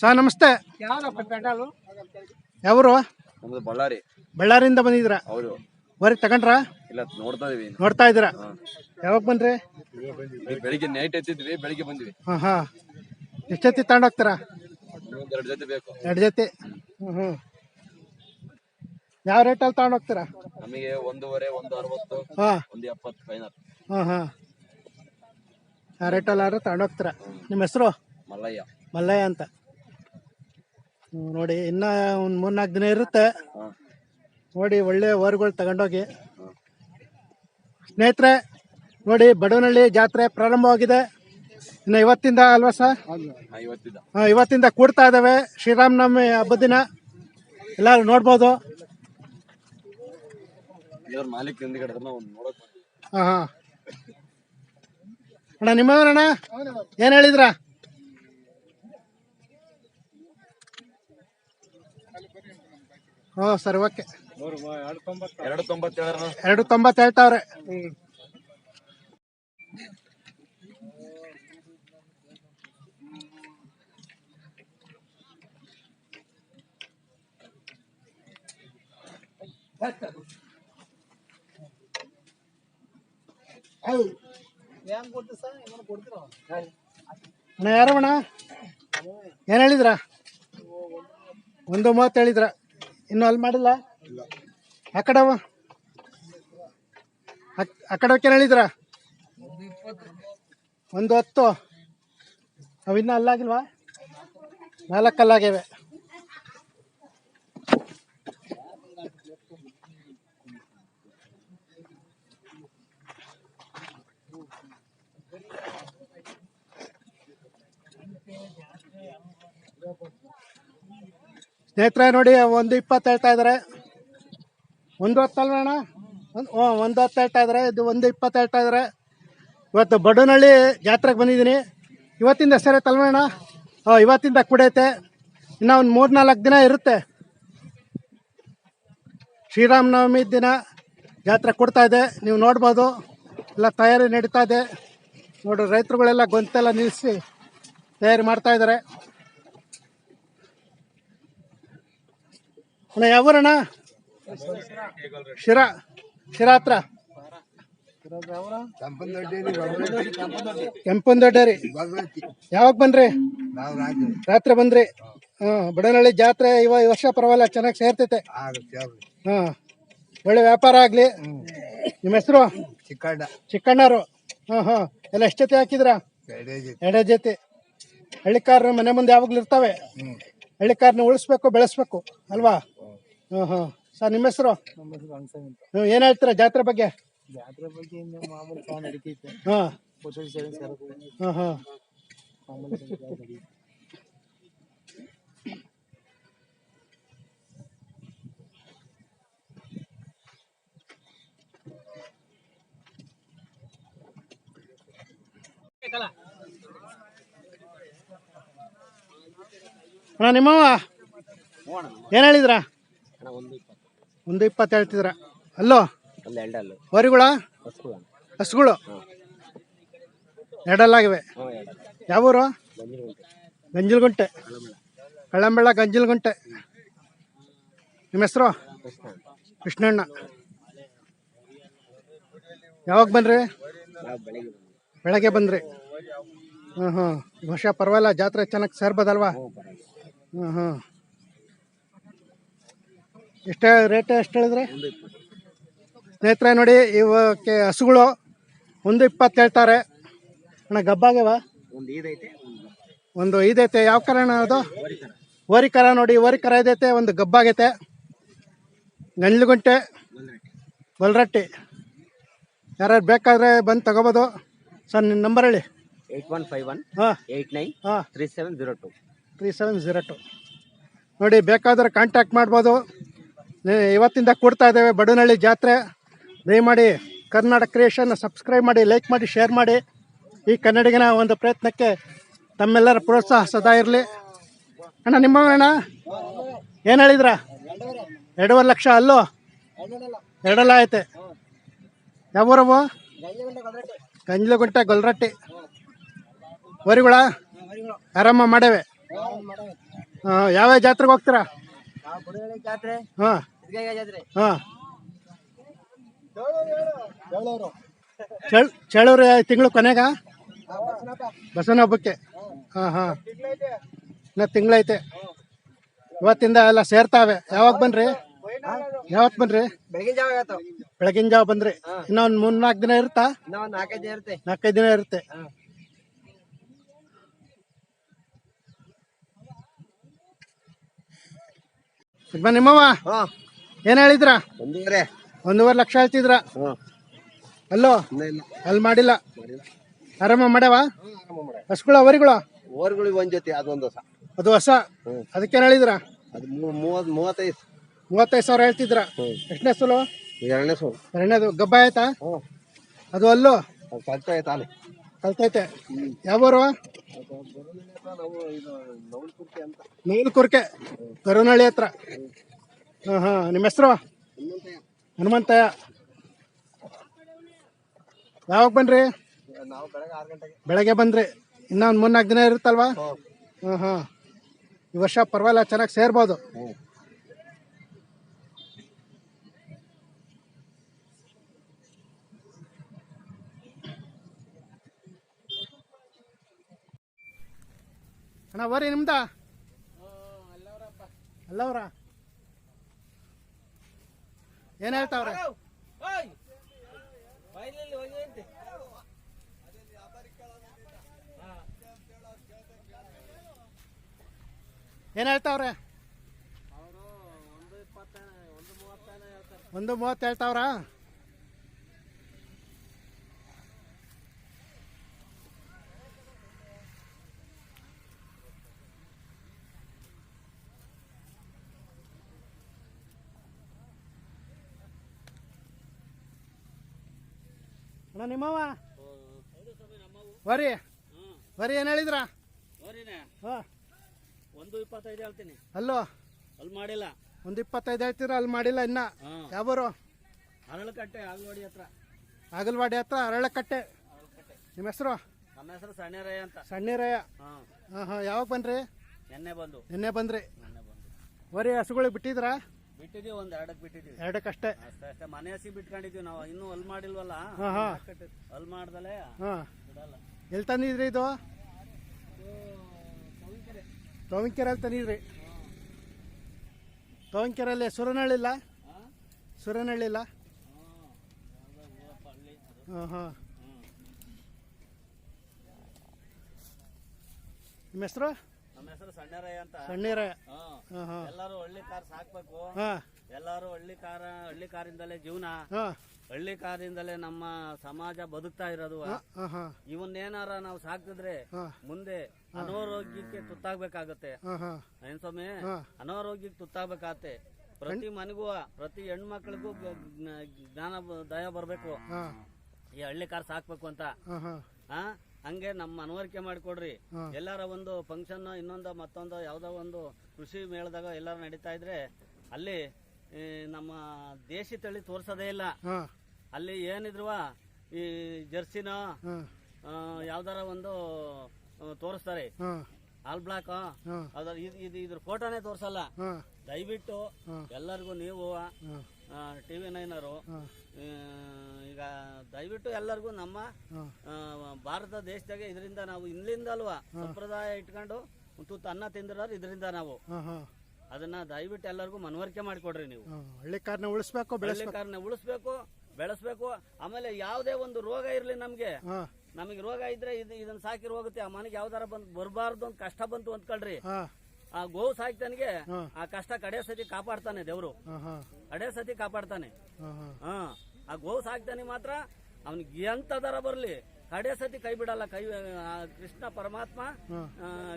Sir ನಮಸ್ತೆ. ಯಾವ್ರು? ನಮ್ದು ಬಳ್ಳಾರಿ. ಬಳ್ಳಾರಿಯಿಂದ ಬಂದಿದ್ರ ಹೌದು. ವರಿ ತಗೊಂಡ್ರ? ಇಲ್ಲ ನೋಡ್ತಾ ಇದೀವಿ ನೋಡ್ತಾ ಇದ್ದೀರಾ? ಯಾವಾಗ ಬಂದ್ರಿ? ಬೆಳಿಗ್ಗೆ ನೈಟ್ ಎತ್ತಿದ್ವಿ ಬೆಳಿಗ್ಗೆ ಬಂದ್ವಿ. ಹಾ ಹಾಂ. ಎಷ್ಟೊತ್ತಿ ತಗೊಂಡೋಗ್ತೀರಾ? ಎರಡು ಜೊತೆ ಬೇಕು. ಎರಡು ಜೊತೆ? ಹ್ಞೂ ಹ್ಞೂ ಯಾವ ರೇಟಲ್ಲಿ ತಗೊಂಡೋಗ್ತೀರಾ? ನಮಗೆ ಒಂದೂವರೆ ಒಂದು ಅರವತ್ತು ಹಾಂ. ಒಂದು ಎಪ್ಪತ್ತು ಫೈನಲ್ ಹಾಂ ಹಾಂ. ಆ ರೇಟಲ್ಲಿ ಯಾರು ತಗೊಂಡೋಗ್ತೀರಾ? ನಿಮ್ಮ ಹೆಸರು? ಮಲ್ಲಯ್ಯ. ಮಲ್ಲಯ್ಯ ಅಂತ. ಹ್ಮ್, ನೋಡಿ ಇನ್ನ ಒಂದು ಮೂರ್ನಾಲ್ಕು ದಿನ ಇರುತ್ತೆ. ನೋಡಿ ಒಳ್ಳೆ ಓರ್ಗಳು ತಗೊಂಡೋಗಿ. ಸ್ನೇಹಿತರೆ ನೋಡಿ ಬಡವನಹಳ್ಳಿ ಜಾತ್ರೆ ಪ್ರಾರಂಭವಾಗಿದೆ. ಇನ್ನು ಇವತ್ತಿಂದ ಅಲ್ವಾ ಸರ್? ಹಾ, ಹಾ, ಇವತ್ತಿಂದ ಕೂಡ್ತಾ ಇದ್ದಾವೆ ಶ್ರೀರಾಮನವಮಿ ಹಬ್ಬದ ದಿನ. ಎಲ್ಲರೂ ನೋಡ್ಬೋದು. ಇವ್ರ ಮಾಲೀಕ್ ಹಿಂದ್ಗಡೆ ಇದ್ರನ್ನ ಒಂದ್ ನೋಡಕ್ ಬಂದ್ವಿ. ಹಾಂ ಹಾಂ. ಅಣ್ಣ ನಿಮ್ಮವರಣ್ಣ ಏನು ಹೇಳಿದ್ರ? ಹ್ಞೂ ಸರ್ ಓಕೆ. ಎರಡು ತೊಂಬತ್ತೇಳರ ಎರಡು ತೊಂಬತ್ತು ಹೇಳ್ತಾವ್ರೆ ಅಣ್ಣ ಯಾರವಣ್ಣ? ಏನು ಹೇಳಿದ್ರ? ಒಂದು ಮಾತು ಹೇಳಿದ್ರ? ಇನ್ನು ಅಲ್ಲಿ ಮಾಡಿಲ್ಲ? ಆ ಕಡೆ ಆ- ಹೇಳಿದ್ರ? ಒಂದು ಹತ್ತು. ಅವಿನ್ನ ಅಲ್ಲಾಗಿಲ್ವಾ? ನಾಲ್ಕು ಸ್ನೇಹಿತರೆ, ನೋಡಿ, ಒಂದು ಇಪ್ಪತ್ತು ಹೇಳ್ತಾ ಇದ್ದಾರೆ. ಒಂದು ಹತ್ತಲ್ವ ಅಣ್ಣ? ಒಂದು ಹ್ಞೂ ಒಂದು ಹತ್ತು ಹೇಳ್ತಾ ಇದ್ದಾರೆ. ಇದು ಒಂದು ಇಪ್ಪತ್ತು ಹೇಳ್ತಾ ಇದ್ದಾರೆ. ಇವತ್ತು ಬಡೂನಹಳ್ಳಿ ಜಾತ್ರೆಗೆ ಬಂದಿದ್ದೀನಿ. ಇವತ್ತಿಂದ ಸರಿ ತಲ್ವ ಅಣ್ಣ? ಹಾಂ, ಇವತ್ತಿಂದ ಕುಡೈತೆ ಇನ್ನು ಒಂದು ಮೂರು ನಾಲ್ಕು ದಿನ ಇರುತ್ತೆ. ಶ್ರೀರಾಮನವಮಿ ದಿನ ಜಾತ್ರೆ ಕೊಡ್ತಾ ಇದೆ. ನೀವು ನೋಡ್ಬೋದು. ಎಲ್ಲ ತಯಾರಿ ನಡೀತಾ ಇದೆ. ನೋಡಿ, ರೈತರುಗಳೆಲ್ಲ ಗೊಂತೆಲ್ಲ ನಿಲ್ಲಿಸಿ ತಯಾರಿ ಮಾಡ್ತಾ ಇದ್ದಾರೆ. ಅಣ್ಣ ಯಾವೂರಣ್ಣ ಶಿರಾ ಶಿರಾ ಹತ್ರ? ಕೆಂಪನದೊಡ್ಡೇರಿ. ಯಾವಾಗ ಬನ್ರಿ ರಾತ್ರಿ ಬಂದ್ರಿ? ಹಾಂ, ಬಡನಹಳ್ಳಿ ಜಾತ್ರೆ ಇವ ಈ ವರ್ಷ ಪರವಾಗಿಲ್ಲ, ಚೆನ್ನಾಗಿ ಸೇರ್ತೈತೆ. ಹಾಂ, ಒಳ್ಳೆ ವ್ಯಾಪಾರ ಆಗಲಿ. ನಿಮ್ಮ ಹೆಸರು? ಚಿಕ್ಕಣ್ಣ ಚಿಕ್ಕಣ್ಣರು. ಹಾಂ ಹಾಂ, ಎಲ್ಲ ಎಷ್ಟು ಜೊತೆ ಹಾಕಿದ್ರಾ? ಎರಡೇ ಜೊತೆ. ಹಳ್ಳಿಕಾರ ಮನೆ ಮುಂದೆ ಯಾವಾಗಲೂ ಇರ್ತಾವೆ. ಹಳ್ಳಿಕಾರನ ಉಳಿಸ್ಬೇಕು, ಬೆಳೆಸ್ಬೇಕು, ಅಲ್ವಾ? ಹಾಂ ಹಾಂ ಸರ್ ನಿಮ್ಮ ಹೆಸರು? ನೀವು ಏನು ಹೇಳ್ತೀರಾ ಜಾತ್ರೆ ಬಗ್ಗೆ? ಜಾತ್ರೆ ಬಗ್ಗೆ ಇನ್ನು ಮಾಮೂಲಿ ಫೋನ್ ನಡೀತೈತೆ. ಹಾಂ ಪಶು ಸೇವೆ ಸರಕು ಹಾಂ ಹಾಂ ಮಾಮೂಲಿ ನಡೀತೈತೆ. ಅಣ್ಣ ನಿಮ್ಮವ ಏನು ಹೇಳಿದ್ರ? ಒಂದು ಇಪ್ಪತ್ತು ಹೇಳ್ತಿದ್ರ. ಅಲ್ಲೋ? ಎರಡಲ್ಲು. ಹೊರಿಗಳ? ಹಸ್ಗಳು. ಹಸುಗಳು? ಎರಡಲ್ಲಾಗಿವೆ. ಹ್ಞೂ ಎರಡಲ್ಲ. ಯಾವೂರು ಗಂಜಲ್ಗುಂಟೆ ಕಳ್ಳಂಬೆಳ್ಳ ಗಂಜಲ್ಗುಂಟೆ ನಿಮ್ಮ ಹೆಸರು? ಕೃಷ್ಣಣ್ಣ. ಯಾವಾಗ ಬಂದ್ರಿ? ಬೆಳಗ್ಗೆ ಬಂದ್ರಿ. ಹಾಂ ಹಾಂ ಈ ವರ್ಷ ಪರವಾಗಿಲ್ಲ ಜಾತ್ರೆ ಚೆನ್ನಾಗಿ ಸೇರ್ಬೋದಲ್ವಾ ಹ್ಞೂ ಹ್ಞೂ ಹಾಂ ಹಾಂ ಎಷ್ಟೇ ರೇಟ್ ಎಷ್ಟು ಹೇಳಿದ್ರೆ? ಸ್ನೇಹಿತರೆ ನೋಡಿ ಇವಕ್ಕೆ ಹಸುಗಳು ಒಂದು ಇಪ್ಪತ್ತು ಹೇಳ್ತಾರೆ. ಅಣ್ಣ ಗಬ್ಬಾಗ್ಯವ? ಒಂದು ಇದೈತೆ ಯಾವ ಕರ ಅಣ್ಣ ಅದು? ಓರಿ ಕರ ನೋಡಿ ಓರಿ ಕರ ಇದೈತೆ ಒಂದು ಗಬ್ಬಾಗೈತೆ ಗಂಡ್ಲುಗುಂಟೆ. ಗುಂಟೆ ಬಲ್ರಟ್ಟಿ. ಯಾರು ಬೇಕಾದ್ರೆ ಬಂದು ತಗೋಬೋದು. ಸರ್ ನಿಮ್ಮ ನಂಬರ್ ಹೇಳಿ. ಏಯ್ಟ್ ಒನ್ ಫೈವ್ ಒನ್ ಹಾಂ ಏಯ್ಟ್ ನೈನ್ ಹಾಂ three seven zero two. Three seven zero two. ನೋಡಿ ಬೇಕಾದ್ರೆ ಕಾಂಟ್ಯಾಕ್ಟ್ ಮಾಡ್ಬೋದು. ಇವತ್ತಿಂದ ಕೂಡ್ತಾ ಇದ್ದೇವೆ. ಬಡನಹಳ್ಳಿ ಜಾತ್ರೆ. ದಯಮಾಡಿ ಕರ್ನಾಟಕ ಕ್ರಿಯೇಷನ್ ಸಬ್ಸ್ಕ್ರೈಬ್ ಮಾಡಿ ಲೈಕ್ ಮಾಡಿ ಶೇರ್ ಮಾಡಿ. ಈ ಕನ್ನಡಿಗನ ಒಂದು ಪ್ರಯತ್ನಕ್ಕೆ ತಮ್ಮೆಲ್ಲರ ಪ್ರೋತ್ಸಾಹ ಸದಾ ಇರಲಿ. ಅಣ್ಣ ನಿಮ್ಮ ಅಣ್ಣ ಏನು ಹೇಳಿದ್ರ? ಎರಡೂವರೆ ಲಕ್ಷ ಅಲ್ಲೋ? ಎರಡಲ್ಲ ಐತೆ. ಯಾವ ಗಂಜಲಗುಂಟೆ ಗೊಲ್ರಟ್ಟಿ. ವರಿಗಳ ಆರಾಮ ಮಾಡೇವೆ. ಹಾಂ ಯಾವ್ಯಾವ ಜಾತ್ರೆಗೆ ಹೋಗ್ತೀರಾ? ಹಾಂ. ಹಾಂ. ಚಳ್ ಚಳೂರು ತಿಂಗಳು ಕೊನೆಗ? ಬಸವನ ಹಬ್ಬಕ್ಕೆ. ಹಾಂ. ಹಾಂ ಇನ್ನ ತಿಂಗಳೈತೆ. ಇವತ್ತಿಂದ ಎಲ್ಲ ಸೇರ್ತಾವೆ. ಯಾವಾಗ ಬನ್ರಿ? ಯಾವತ್ ಬನ್ರಿ? ಬೆಳಗಿನ ಜಾವ ಬೆಳಗಿನ ಜಾವ ಬಂದ್ರಿ ಇನ್ನೊಂದ್ ಮೂರ್ ನಾಲ್ಕು ದಿನ ಇರುತ್ತಾ? ನಾಲ್ಕೈದು ದಿನ ಇರುತ್ತೆ. ನಾಲ್ಕೈದು ದಿನ ಇರುತ್ತೆ. ಏನ್ ಹೇಳಿದ್ರ? ಒಂದೂವರೆ. ಒಂದೂವರೆ ಲಕ್ಷ ಹೇಳ್ತಿದ್ರ? ಅಲ್ಲೋ? ಇಲ್ಲ ಅಲ್ಲಿ ಮಾಡಿಲ್ಲ. ಆರಾಮ ಮಾಡ್ಯಾವ? ಹಸ್ಗಳ ಅವರಿಗಳ? ಓರ್ಗಳು ಒಂದ್ ಜೊತೆ ಅದೊಂದು ಹೊಸ. ಅದು ಹೊಸ. ಅದಕ್ಕೇನ್ ಹೇಳಿದ್ರ? ಅದು ಮೂವತ್ ಮೂವತ್ತೈದು. ಮೂವತ್ತೈದು ಸಾವಿರ ಹೇಳ್ತಿದ್ರ? ಎಷ್ಟನೇ ಸಲ? ಎರಡನೇ ಸೋಲು. ಎರಡನೇದು ಗಬ್ಬ ಆಯ್ತಾ? ಅದು ಅಲ್ಲೋ? ಅದು ಅಲ್ಲಿ ಕಲ್ತೈತೆ. ಯಾವೂರು ನಾವು ಇದು ನವಲ್ ಅಂತ. ನೈಲ್ ಕುರ್ಕೆ ಕರುನಳ್ಳಿ ಹತ್ರ. ಹಾಂ, ನಿಮ್ಮ ಹೆಸರು? ಇನ್ನೊಂದು ಹನುಮಂತಯ್ಯ. ಯಾವಾಗ ಬನ್ರಿ? ಬೆಳಗ್ಗೆ ಬಂದ್ರಿ ಇನ್ನೂ ಒಂದು ಮೂರ್ನಾಲ್ಕು ದಿನ ಇರುತ್ತಲ್ವಾ? ಹಾಂ ಹಾಂ. ಈ ವರ್ಷ ಪರವಾಗಿಲ್ಲ, ಚೆನ್ನಾಗಿ ಸೇರ್ಬೋದು. ಅಣ್ಣ ಬರ್ರಿ ನಿಮ್ದ? ಅಲ್ಲವ್ರ? ಏನ್ ಹೇಳ್ತಾವ್ರೆ? ಏನ್ ಹೇಳ್ತಾವ್ರೆ? ಒಂದು ಮೂವತ್ತು ಹೇಳ್ತಾವ್ರ ಅಣ್ಣ ನಿಮ್ಮವ ಬರ್ರಿ ಬರ್ರಿ ಏನು ಹೇಳಿದ್ರ? ಒಂದು ಇಪ್ಪತ್ತೈದು ಹೇಳ್ತೀನಿ. ಅಲ್ಲೋ? ಅಲ್ಲಿ ಮಾಡಿಲ್ಲ. ಒಂದು ಇಪ್ಪತ್ತೈದು ಹೇಳ್ತೀರ? ಅಲ್ಲಿ ಮಾಡಿಲ್ಲ ಇನ್ನ. ಯಾವರು? ಅರಳಕಟ್ಟೆ ಆಗಲ್ವಾಡಿ ಹತ್ರ. ಆಗಲ್ವಾಡಿ ಹತ್ರ ಅರಳಕಟ್ಟೆ. ನಿಮ್ಮ ಹೆಸರು? ನಮ್ಮ ಹೆಸರು ಸಣ್ಯರಯ್ಯ ಅಂತ. ಸಣ್ಣೀರಯ್ಯ. ಹಾ. ಹಾಂ ಯಾವಾಗ ಬನ್ರಿ ನಿನ್ನೆ ಬಂದು. ನಿನ್ನೆ ಬಂದ್ರಿ. ಬರೀ ಹಸುಗಳಿಗೆ ಬಿಟ್ಟಿದ್ರಾ? ಬಿಟ್ಟಿದೀವಿ ಒಂದು ಎರಡಕ್ಕೆ ಬಿಟ್ಟಿದೀವಿ ಎರಡಕ್ಕಷ್ಟೇ ಅಷ್ಟೇ. ಅಷ್ಟೇ ಮನೆ ಹಸಿ ಬಿಟ್ಕೊಂಡಿದೀವಿ ನಾವು. ಇನ್ನೂ ಅಲ್ ಮಾಡಿಲ್ವಲ್ಲ? ಹಾಂ ಹಾಂ. ಅಲ್ಲಿ ಮಾಡ್ದಲೆ ಹಾಂ. ಬಿಡಲ್ಲ. ಎಲ್ಲಿ ತಂದಿದ್ರಿ ಇದು? ತೋವಿನಕೆರೆಯಲ್ಲಿ ತಂದಿದ್ರಿ. ಇಲ್ಲ ಸುರನಹಳ್ಳಿಲ್ಲ? ಸುರನಹಳ್ಳಿಲ್ಲ? ಹಾಂ ಹಾಂ. ನಿಮ್ಮ ಹೆಸರು? ನಮ್ಮ ಹೆಸರು ಅಂತ. ಸಣ್ಣೀರಯ್ಯ. ಹಾಂ. ಹಾಂ ಎಲ್ಲರೂ ಹಳ್ಳಿ ಕಾರ್ ಸಾಕ್ಬೇಕು. ಎಲ್ಲಾರು ಎಲ್ಲರೂ ಹಳ್ಳಿ ಕಾರ ಹಳ್ಳಿ ಕಾರಿಂದಲೇ ಜೀವನ. ಹಾಂ. ಹಳ್ಳಿ ಕಾರಿಂದಲೇ ನಮ್ಮ ಸಮಾಜ ಬದುಕ್ತಾ ಇರೋದು. ಹಾಂ ಹಾಂ ಇವನ್ನೇನಾರ ನಾವು ಸಾಕಿದ್ರೆ ಹಾಂ. ಮುಂದೆ ಅನಾರೋಗ್ಯಕ್ಕೆ ತುತ್ತಾಗ್ಬೇಕಾಗತ್ತೆ. ಹಾಂ ಹಾಂ. ಏನ್ ಸ್ವಾಮಿ? ಹಾ. ಅನಾರೋಗ್ಯಕ್ಕೆ ತುತ್ತಾಗಬೇಕಾಗತ್ತೆ. ಪ್ರತಿ ಮನೆಗೂ ಪ್ರತಿ ಹೆಣ್ಮಕ್ಳಿಗೂ ಗ- ಜ್ಞಾನ ದಯ ಬರಬೇಕು. ಹಾಂ. ಈ ಹಳ್ಳಿ ಕಾರ್ ಸಾಕ್ಬೇಕು ಅಂತ. ಹಾಂ? ಹಂಗೆ ನಮ್ಮ ಮನವರಿಕೆ ಮಾಡಿಕೊಡ್ರಿ. ಎಲ್ಲಾರ ಒಂದು ಫಂಕ್ಷನ್ ಇನ್ನೊಂದು ಮತ್ತೊಂದು ಯಾವ್ದೋ ಒಂದು ಕೃಷಿ ಮೇಳದಾಗ ಎಲ್ಲಾರು ನಡೀತಾ ಇದ್ರೆ ಅಲ್ಲಿ ನಮ್ಮ ದೇಶಿ ತಳಿ ತೋರ್ಸೋದೇ ಇಲ್ಲ. ಅಲ್ಲಿ ಏನಿದ್ರು ಈ ಜರ್ಸಿನ ಯಾವ್ದಾರ ಒಂದು ತೋರಿಸ್ತಾರೆ. ಆಲ್ ಬ್ಲಾಕ್ ಅದ್ರ ಇದ್ರ ಫೋಟೋನೇ ತೋರ್ಸಲ್ಲ. ದಯವಿಟ್ಟು ಎಲ್ಲರಿಗೂ ನೀವು ಟಿ ನೈನ್ ಅವರು ಈಗ ದಯವಿಟ್ಟು ಎಲ್ಲರಿಗೂ ನಮ್ಮ ಭಾರತ ದೇಶದಾಗ ಇದರಿಂದ ನಾವು ಇಲ್ಲಿಂದ ಅಲ್ವಾ ಸಂಪ್ರದಾಯ ಇಟ್ಕೊಂಡು ತುತ್ತು ಅನ್ನ ತಿಂದಿರೋರು ಇದರಿಂದ ನಾವು. ಅದನ್ನ ದಯವಿಟ್ಟು ಎಲ್ಲರಿಗೂ ಮನವರಿಕೆ ಮಾಡಿಕೊಡ್ರಿ ನೀವು. ಹಳ್ಳಿ ಕಾರ್ನ ಉಳಿಸ್ಬೇಕು ಹಳ್ಳಿ ಕಾರಣ ಉಳಿಸ್ಬೇಕು ಬೆಳೆಸ್ಬೇಕು. ಆಮೇಲೆ ಯಾವುದೇ ಒಂದು ರೋಗ ಇರಲಿ ನಮಗೆ. ನಮಗೆ ರೋಗ ಇದ್ರೆ ಇದು ಇದನ್ನ ಸಾಕಿರ್ ಹೋಗುತ್ತೆ. ಆ ಮನೆಗೆ ಯಾವ್ದಾರ ಬಂದ್ ಬರಬಾರ್ದು ಅಂತ ಕಷ್ಟ ಬಂತು ಅಂತ ಹಾಂ. ಆ ಗೋವು ಸಾಕ್ತಾನಿಗೆ ಆ ಕಷ್ಟ ಕಡೆ ಸತಿ ಕಾಪಾಡ್ತಾನೆ ದೇವ್ರು. ಕಡೆ ಸತಿ ಕಾಪಾಡ್ತಾನೆ. ಹಾಂ ಆ ಗೋವು ಸಾಕ್ತಾನೆ ಮಾತ್ರ ಅವನಿಗೆ ಎಂತ ದರ ಬರಲಿ ಕಡೆ ಸತಿ ಕೈ ಬಿಡಲ್ಲ ಕೈ ಆ ಕೃಷ್ಣ ಪರಮಾತ್ಮ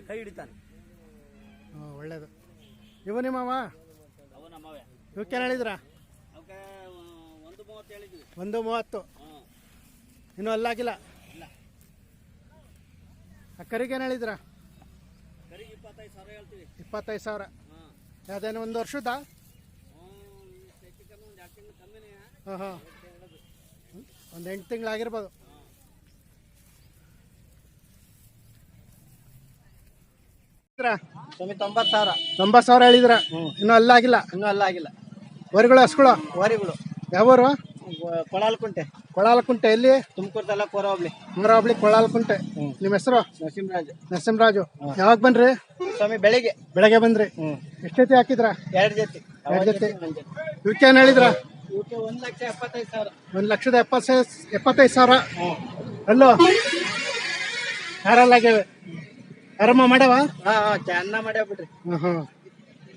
ಕೈ ಹಿಡಿತಾನೆ. ಒಳ್ಳೇದು. ಇವು ನಿಮ್ಮವ? ಅವು ನಮ್ಮವೇ. ಇವಕ್ಕೇನು ಹೇಳಿದ್ರ? ಅವಕ್ಕೆ ಒಂದು ಮೂವತ್ತು ಹೇಳಿದ್ವಿ. ಒಂದು ಮೂವತ್ತು. ಹ್ಮ್ ಇನ್ನೂ ಅಲ್ಲಾಗಿಲ್ಲ. ಇಲ್ಲ. ಆ ಕರಿಗೇನು ಹೇಳಿದ್ರ? ಇಪ್ಪತ್ತೈದು ಸಾವಿರ ಹೇಳ್ತೀವಿ. ಇಪ್ಪತ್ತೈದು ಸಾವಿರ. ಹಾಂ. ಅದೇನು ಒಂದು ವರ್ಷದ? ಹಾಂ ಹಾಂ. ಒಂದು ಎಂಟು ತಿಂಗಳಾಗಿರ್ಬೋದು. ತೊಂಬತ್ತು ಸಾವಿರ. ತೊಂಬತ್ತು ಸಾವಿರ ಹೇಳಿದ್ರ? ಇನ್ನೂ ಅಲ್ಲಾಗಿಲ್ಲ ಇನ್ನೂ ಅಲ್ಲ ಆಗಿಲ್ಲ. ವರಿಗಳು ಹಸುಗಳು? ವರಿಗಳು. ಯಾವೂರು? ಕೊಳಾಲ್ಕುಂಟೆ. ಕೊಳಾಲ್ಕುಂಟೆ ಎಲ್ಲಿ? ತುಮಕೂರು ತಾಲೂಕು ಕೋರ ಹೋಗ್ಲಿ ಮೂರಾಬ್ಳಿ ಕೊಳಾಲಕುಂಟೆ ನಿಮ್ಮ ಹೆಸರು? ನರಸಿಂಹರಾಜು. ನರಸಿಂಹರಾಜು. ಯಾವಾಗ ಬನ್ರಿ? ಸ್ವಾಮಿ ಬೆಳಿಗ್ಗೆ. ಬೆಳಗ್ಗೆ ಬಂದ್ರಿ? ಎಷ್ಟು ಜೊತೆ ಹಾಕಿದ್ರ? ಎರಡು ಜೊತೆ. ಎರಡು ಜೊತೆ. ಯುಕೆ ಏನು ಇವಕ್ಕೇನು ಹೇಳಿದ್ರ? ಇವಕ್ಕೆ ಒಂದು ಲಕ್ಷ ಎಪ್ಪತ್ತೈದು ಸಾವಿರ. ಒಂದು ಲಕ್ಷದ ಎಪ್ಪತ್ತೈ ಎಪ್ಪತ್ತೈದು ಸಾವಿರ? ಅಲ್ಲೋ? ಯಾರಲ್ಲಾಗ್ಯಾವೆ ಆರಾಮ ಮಾಡ್ಯಾವ? ಹಾ ಹಾ ಮಾಡ್ಯಾವ ಮಾಡ್ಯಾಬಿಟ್ರಿ ಹಾಂ ಹಾಂ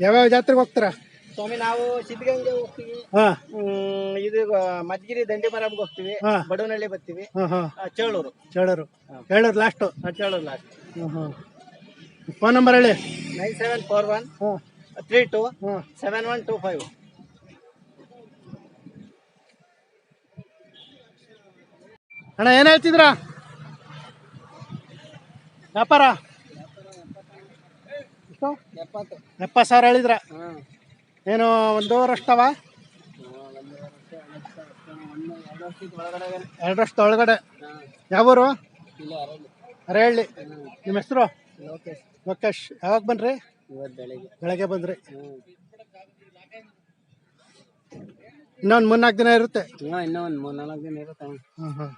ಯಾವ್ಯಾವ ಜಾತ್ರೆಗೆ ಹೋಗ್ತಾರ? ಸ್ವಾಮಿ ನಾವು ಸಿದ್ಧಗಂಗೆ ಹೋಗ್ತೀವಿ. ಹಾಂ. ಇದು ಮಜ್ಗಿರಿ ದಂಡಿ ಮರಬ್ಗೆ ಹೋಗ್ತೀವಿ. ಹಾ. ಬಡವನಹಳ್ಳಿ ಬರ್ತೀವಿ. ಹಾಂ ಹಾಂ ಆ, ಚೇಳೂರು ಚೇಳೂರು ಚೇಳೂರು ಲಾಸ್ಟು ಆ, ಚೇಳೂರು ಲಾಸ್ಟ್ ಹಾಂ ಹಾಂ ಫೋನ್ ನಂಬರ್ ಹೇಳಿ. ನೈನ್ ಸೆವೆನ್ ಫೋರ್ ಒನ್ ಹಾಂ. ತ್ರೀ ಟು ಹಾಂ. Seven one two five. ಅಣ್ಣ ಏನು ಹೇಳ್ತಿದ್ರ ವ್ಯಾಪಾರ? ಎಷ್ಟು? ಎಪ್ಪತ್ತು. ಎಪ್ಪತ್ತು ಸಾವಿರ ಹೇಳಿದ್ರ? ಹಾಂ. ಏನು ಒಂದೂವರೆ ಅಷ್ಟವ? ಎರಡು ವರ್ಷದ ಒಳಗಡೆ. ಯಾವೂರು? ಅರಳಿ ನಿಮ್ಮ ಹೆಸರು? ಲೋಕೇಶ್. ಲೋಕೇಶ್ ಯಾವಾಗ ಬನ್ರಿ ಇವತ್ತು ಬೆಳಿಗ್ಗೆ. ಬೆಳಗ್ಗೆ ಬಂದ್ರಿ. ಇನ್ನೊಂದು ಮೂರ್ನಾಲ್ಕು ದಿನ ಇರುತ್ತೆ. ಇನ್ನೂ ಇನ್ನೂ ಒಂದು ಮೂರು ನಾಲ್ಕು ದಿನ ಇರುತ್ತೆ. ಹಾಂ ಹಾಂ